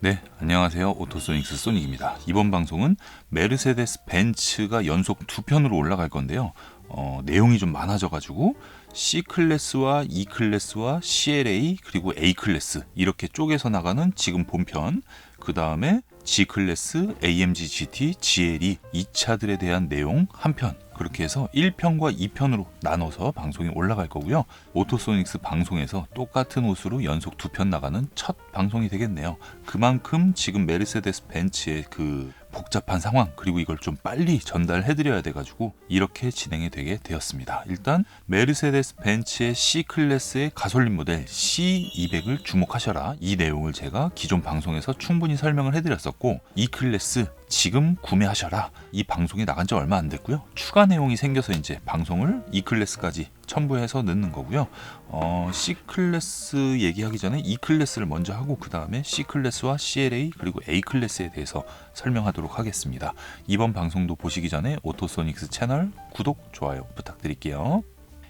네, 안녕하세요. 오토소닉스 소닉입니다. 이번 방송은 메르세데스 벤츠가 연속 두 편으로 올라갈 건데요. 어, 내용이 좀 많아져가지고 C 클래스와 E 클래스와 CLA 그리고 A 클래스 이렇게 쪼개서 나가는 지금 본편 그 다음에 G 클래스, AMG GT, GLE 이 차들에 대한 내용 한 편 그렇게 해서 1편과 2편으로 나눠서 방송이 올라갈 거고요. 오토소닉스 방송에서 똑같은 옷으로 연속 두편 나가는 첫 방송이 되겠네요. 그만큼 지금 메르세데스 벤츠의 그 복잡한 상황 그리고 이걸 좀 빨리 전달해 드려야 돼 가지고 이렇게 진행이 되게 되었습니다. 일단 메르세데스 벤츠의 C 클래스의 가솔린 모델 C200을 주목하셔라. 이 내용을 제가 기존 방송에서 충분히 설명을 해 드렸었고 E 클래스 지금 구매하셔라. 이 방송이 나간 지 얼마 안 됐고요. 추가 내용이 생겨서 이제 방송을 E 클래스까지 첨부해서 넣는 거고요. 어, C 클래스 얘기하기 전에 E 클래스를 먼저 하고 그 다음에 C 클래스와 CLA 그리고 A 클래스에 대해서 설명하도록 하겠습니다. 이번 방송도 보시기 전에 오토소닉스 채널 구독, 좋아요 부탁드릴게요.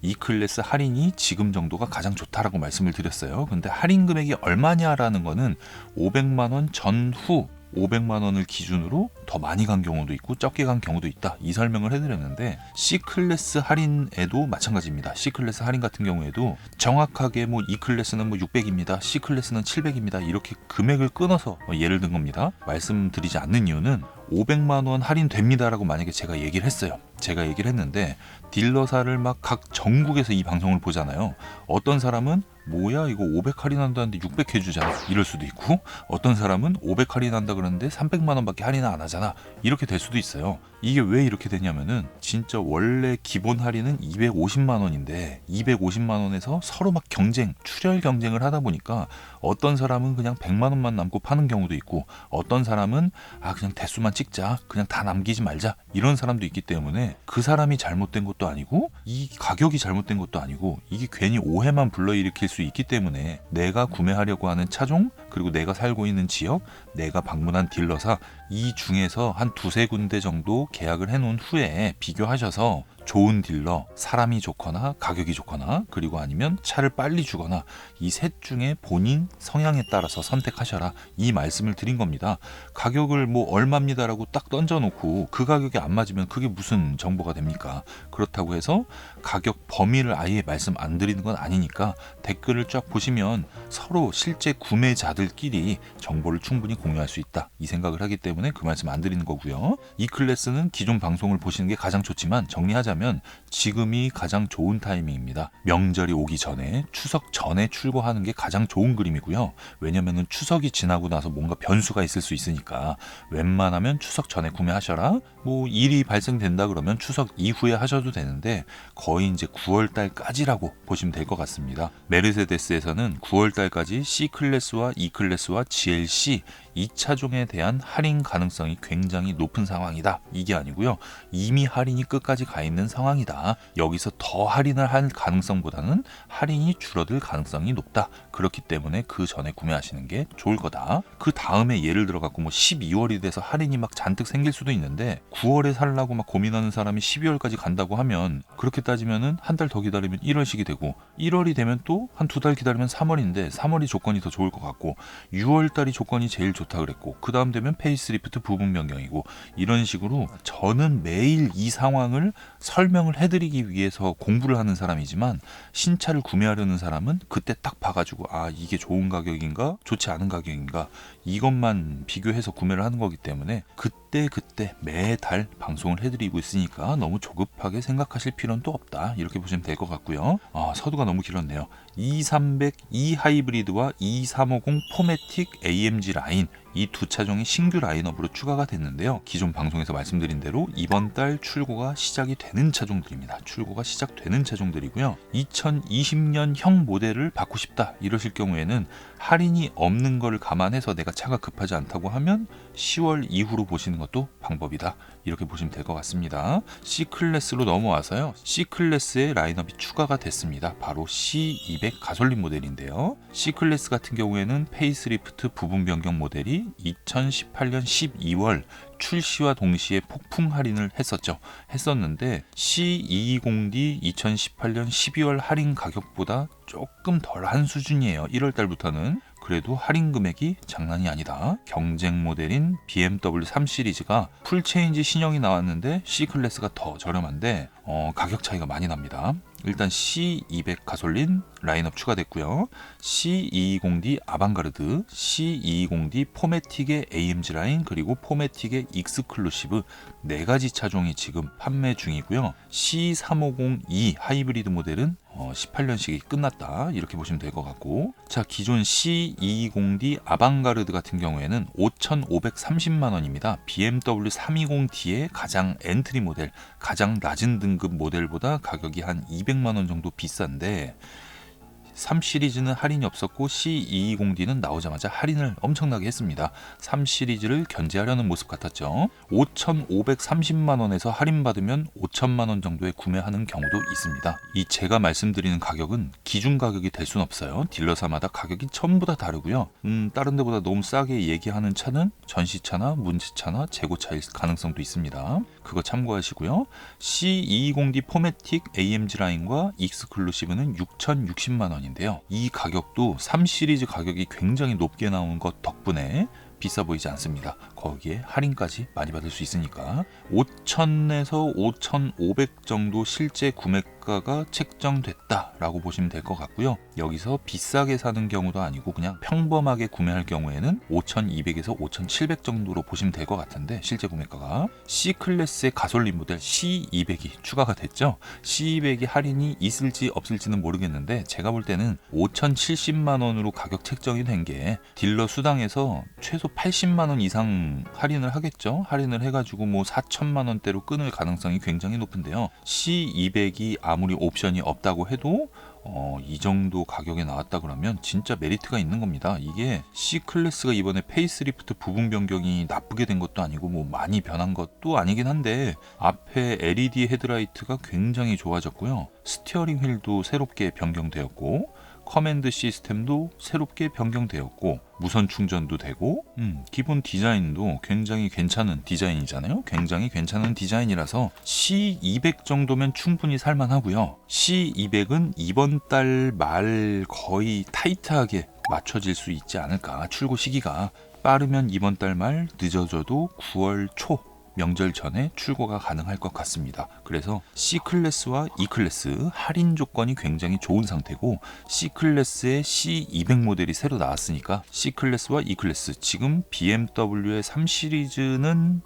E 클래스 할인이 지금 정도가 가장 좋다라고 말씀을 드렸어요. 근데 할인 금액이 얼마냐라는 거는 500만 원 전후 500만 원을 기준으로 더 많이 간 경우도 있고 적게 간 경우도 있다. 이 설명을 해드렸는데 C 클래스 할인에도 마찬가지입니다. C 클래스 할인 같은 경우에도 정확하게 뭐 E 클래스는 뭐 600입니다. C 클래스는 700입니다. 이렇게 금액을 끊어서 예를 든 겁니다. 말씀드리지 않는 이유는 500만 원 할인됩니다라고 만약에 제가 얘기를 했어요. 제가 얘기를 했는데 딜러사를 막 각 전국에서 이 방송을 보잖아요. 어떤 사람은 뭐야 이거 500 할인한다는데 600 해주잖아 이럴 수도 있고 어떤 사람은 500 할인한다 그러는데 300만 원밖에 할인 안 하잖아 이렇게 될 수도 있어요. 이게 왜 이렇게 되냐면은 진짜 원래 기본 할인은 250만 원인데 250만 원에서 서로 막 경쟁 출혈 경쟁을 하다 보니까 어떤 사람은 그냥 100만 원만 남고 파는 경우도 있고 어떤 사람은 아 그냥 대수만 찍자 그냥 다 남기지 말자 이런 사람도 있기 때문에 그 사람이 잘못된 것도 아니고 이 가격이 잘못된 것도 아니고 이게 괜히 오해만 불러일으킬 수 있기 때문에 내가 구매하려고 하는 차종 그리고 내가 살고 있는 지역 내가 방문한 딜러사 이 중에서 한 두세 군데 정도 계약을 해놓은 후에 비교하셔서 좋은 딜러, 사람이 좋거나 가격이 좋거나 그리고 아니면 차를 빨리 주거나 이 셋 중에 본인 성향에 따라서 선택하셔라 이 말씀을 드린 겁니다. 가격을 뭐 얼마입니다라고 딱 던져놓고 그 가격이 안 맞으면 그게 무슨 정보가 됩니까? 그렇다고 해서 가격 범위를 아예 말씀 안 드리는 건 아니니까 댓글을 쫙 보시면 서로 실제 구매자들 끼리 정보를 충분히 공유할 수 있다 이 생각을 하기 때문에 그 말씀 안 드리는 거고요. 이 클래스는 기존 방송을 보시는 게 가장 좋지만 정리하자면 지금이 가장 좋은 타이밍입니다. 명절이 오기 전에 추석 전에 출고하는 게 가장 좋은 그림이고요. 왜냐면은 추석이 지나고 나서 뭔가 변수가 있을 수 있으니까 웬만하면 추석 전에 구매하셔라. 뭐 일이 발생된다 그러면 추석 이후에 하셔도 되는데 거의 이제 9월 달까지라고 보시면 될 것 같습니다. 메르세데스에서는 9월 달까지 C 클래스와 E 클래스와 GLC 이 차종에 대한 할인 가능성이 굉장히 높은 상황이다. 이게 아니고요. 이미 할인이 끝까지 가 있는 상황이다. 여기서 더 할인을 할 가능성보다는 할인이 줄어들 가능성이 높다. 그렇기 때문에 그 전에 구매하시는 게 좋을 거다. 그 다음에 예를 들어 갖고 뭐 12월이 돼서 할인이 막 잔뜩 생길 수도 있는데 9월에 살라고 막 고민하는 사람이 12월까지 간다고 하면 그렇게 따지면은 한 달 더 기다리면 1월식이 되고 1월이 되면 또 한 두 달 기다리면 3월인데 3월이 조건이 더 좋을 것 같고 6월 달이 조건이 제일 좋다 그랬고 그 다음 되면 페이스리프트 부분 변경이고 이런 식으로 저는 매일 이 상황을 설명을 해드리기 위해서 공부를 하는 사람이지만 신차를 구매하려는 사람은 그때 딱 봐가지고 아 이게 좋은 가격인가 좋지 않은 가격인가 이것만 비교해서 구매를 하는 거기 때문에 그 때 그때 매달 방송을 해드리고 있으니까 너무 조급하게 생각하실 필요는 또 없다. 이렇게 보시면 될 것 같고요. 아 서두가 너무 길었네요. 2300 E 하이브리드와 2350 포매틱 AMG 라인 이 두 차종이 신규 라인업으로 추가가 됐는데요. 기존 방송에서 말씀드린 대로 이번 달 출고가 시작이 되는 차종들입니다. 출고가 시작되는 차종들이고요. 2020년형 모델을 받고 싶다 이러실 경우에는 할인이 없는 걸 감안해서 내가 차가 급하지 않다고 하면 10월 이후로 보시는 것도 방법이다. 이렇게 보시면 될 것 같습니다. C 클래스로 넘어와서요. C 클래스의 라인업이 추가가 됐습니다. 바로 C200 가솔린 모델인데요. C 클래스 같은 경우에는 페이스리프트 부분 변경 모델이 2018년 12월 출시와 동시에 폭풍 할인을 했었죠. 했었는데 C220D 2018년 12월 할인 가격보다 조금 덜 한 수준이에요. 1월 달부터는 그래도 할인 금액이 장난이 아니다. 경쟁 모델인 BMW 3 시리즈가 풀체인지 신형이 나왔는데 C 클래스가 더 저렴한데 어, 가격 차이가 많이 납니다. 일단 C200 가솔린 라인업 추가됐고요. C220D 아방가르드, C220D 포매틱의 AMG 라인 그리고 포매틱의 익스클루시브 네 가지 차종이 지금 판매 중이고요. C350E 하이브리드 모델은 어, 18년식이 끝났다 이렇게 보시면 될 것 같고 자 기존 C220D 아방가르드 같은 경우에는 5,530만 원입니다. BMW 320D의 가장 엔트리 모델 가장 낮은 등급 모델보다 가격이 한 200만 원 정도 비싼데 3 시리즈는 할인이 없었고 C220D는 나오자마자 할인을 엄청나게 했습니다. 3 시리즈를 견제하려는 모습 같았죠. 5,530만 원에서 할인 받으면 5천만 원 정도에 구매하는 경우도 있습니다. 이 제가 말씀드리는 가격은 기준 가격이 될 수는 없어요. 딜러사마다 가격이 전부 다 다르고요. 음, 다른 데보다 너무 싸게 얘기하는 차는 전시차나 문제차나 재고차일 가능성도 있습니다. 그거 참고하시고요. C220D 포매틱 AMG 라인과 익스클루시브는 6,060만 원 인데요. 이 가격도 3 시리즈 가격이 굉장히 높게 나온 것 덕분에 비싸 보이지 않습니다. 거기에 할인까지 많이 받을 수 있으니까 5,000에서 5,500 정도 실제 구매 가가 책정됐다라고 보시면 될 것 같고요. 여기서 비싸게 사는 경우도 아니고 그냥 평범하게 구매할 경우에는 5,200에서 5,700 정도로 보시면 될 것 같은데 실제 구매가가 C 클래스의 가솔린 모델 C200이 추가가 됐죠. C200이 할인이 있을지 없을지는 모르겠는데 제가 볼 때는 5,070만 원으로 가격 책정이 된 게 딜러 수당에서 최소 80만 원 이상 할인을 하겠죠. 할인을 해가지고 뭐 4천만 원대로 끊을 가능성이 굉장히 높은데요. C200이 아무리 옵션이 없다고 해도 어, 이 정도 가격에 나왔다 그러면 진짜 메리트가 있는 겁니다. 이게 C 클래스가 이번에 페이스리프트 부분 변경이 나쁘게 된 것도 아니고 뭐 많이 변한 것도 아니긴 한데 앞에 LED 헤드라이트가 굉장히 좋아졌고요. 스티어링 휠도 새롭게 변경되었고 커맨드 시스템도 새롭게 변경되었고 무선 충전도 되고 음, 기본 디자인도 굉장히 괜찮은 디자인이잖아요. 굉장히 괜찮은 디자인이라서 C200 정도면 충분히 살만하고요. C200은 이번 달 말 거의 타이트하게 맞춰질 수 있지 않을까 출고 시기가 빠르면 이번 달 말 늦어져도 9월 초 명절 전에 출고가 가능할 것 같습니다. 그래서 C 클래스와 E 클래스 할인 조건이 굉장히 좋은 상태고 C 클래스의 C200 모델이 새로 나왔으니까 C 클래스와 E 클래스 지금 BMW의 3 시리즈는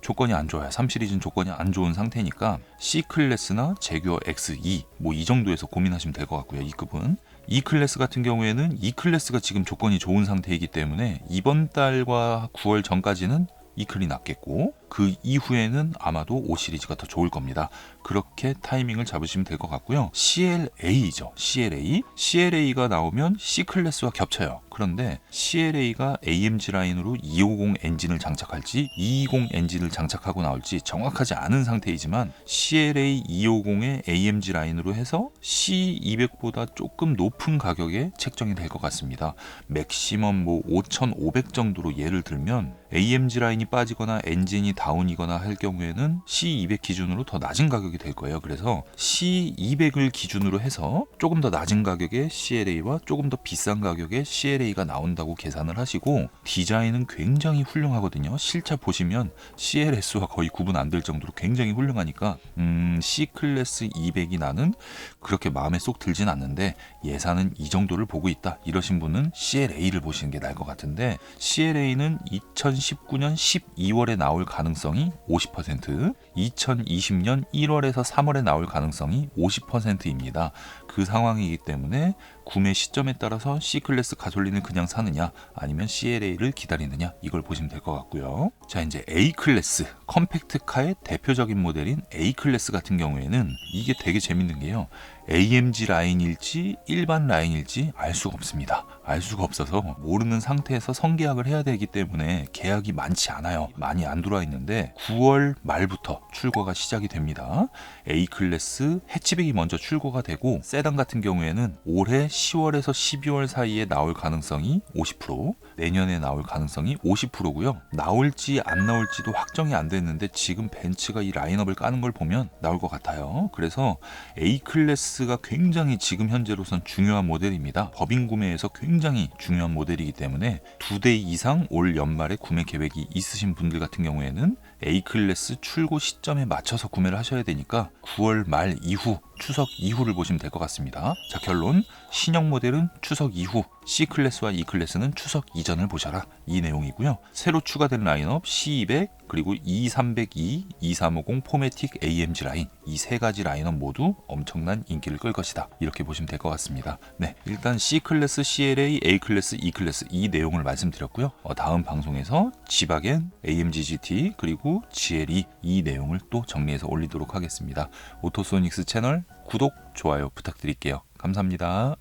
조건이 안 좋아요. 3 시리즈는 조건이 안 좋은 상태니까 C 클래스나 제규어 X2 뭐 이 정도에서 고민하시면 될 것 같고요. 이 급은 E 클래스 같은 경우에는 E 클래스가 지금 조건이 좋은 상태이기 때문에 이번 달과 9월 전까지는 이클이 낫겠고 그 이후에는 아마도 5 시리즈가 더 좋을 겁니다. 그렇게 타이밍을 잡으시면 될 것 같고요. CLA죠. CLA. CLA가 나오면 C 클래스와 겹쳐요. 그런데 CLA가 AMG 라인으로 250 엔진을 장착할지 220 엔진을 장착하고 나올지 정확하지 않은 상태이지만 CLA 250의 AMG 라인으로 해서 C200보다 조금 높은 가격에 책정이 될 것 같습니다. 맥시멈 뭐 5,500 정도로 예를 들면 AMG 라인이 빠지거나 엔진이 다운이거나 할 경우에는 C200 기준으로 더 낮은 가격이 될 거예요. 그래서 C200을 기준으로 해서 조금 더 낮은 가격에 CLA와 조금 더 비싼 가격에 CLA가 나온다고 계산을 하시고 디자인은 굉장히 훌륭하거든요. 실차 보시면 CLS와 거의 구분 안 될 정도로 굉장히 훌륭하니까 음, C 클래스 200이 나는 그렇게 마음에 쏙 들진 않는데 예산은 이 정도를 보고 있다. 이러신 분은 CLA를 보시는 게 나을 것 같은데 CLA는 2019년 12월에 나올 가능 성이 50%, 2020년 1월에서 3월에 나올 가능성이 50%입니다. 그 상황이기 때문에 구매 시점에 따라서 C 클래스 가솔린을 그냥 사느냐 아니면 CLA를 기다리느냐 이걸 보시면 될 것 같고요. 자 이제 A 클래스 컴팩트카의 대표적인 모델인 A 클래스 같은 경우에는 이게 되게 재밌는 게요. AMG 라인일지 일반 라인일지 알 수가 없습니다. 알 수가 없어서 모르는 상태에서 선계약을 해야 되기 때문에 계약이 많지 않아요. 많이 안 들어와 있는데 9월 말부터 출고가 시작이 됩니다. A 클래스 해치백이 먼저 출고가 되고 세단 세단 같은 경우에는 올해 10월에서 12월 사이에 나올 가능성이 50%, 내년에 나올 가능성이 50%고요. 나올지 안 나올지도 확정이 안 됐는데 지금 벤츠가 이 라인업을 까는 걸 보면 나올 것 같아요. 그래서 A 클래스가 굉장히 지금 현재로선 중요한 모델입니다. 법인 구매에서 굉장히 중요한 모델이기 때문에 두 대 이상 올 연말에 구매 계획이 있으신 분들 같은 경우에는 A 클래스 출고 시점에 맞춰서 구매를 하셔야 되니까 9월 말 이후 추석 이후를 보시면 될 것 같습니다. 자 결론 신형 모델은 추석 이후 C 클래스와 E 클래스는 추석 이전을 보셔라 이 내용이고요. 새로 추가된 라인업 C200 그리고 E302, E350 포매틱 AMG 라인 이 세 가지 라인업 모두 엄청난 인기를 끌 것이다 이렇게 보시면 될 것 같습니다. 네 일단 C 클래스, CLA, A 클래스, E 클래스 이 내용을 말씀드렸고요. 어, 다음 방송에서 지바겐, AMG GT 그리고 GLE 이 내용을 또 정리해서 올리도록 하겠습니다. 오토소닉스 채널 구독, 좋아요 부탁드릴게요. 감사합니다.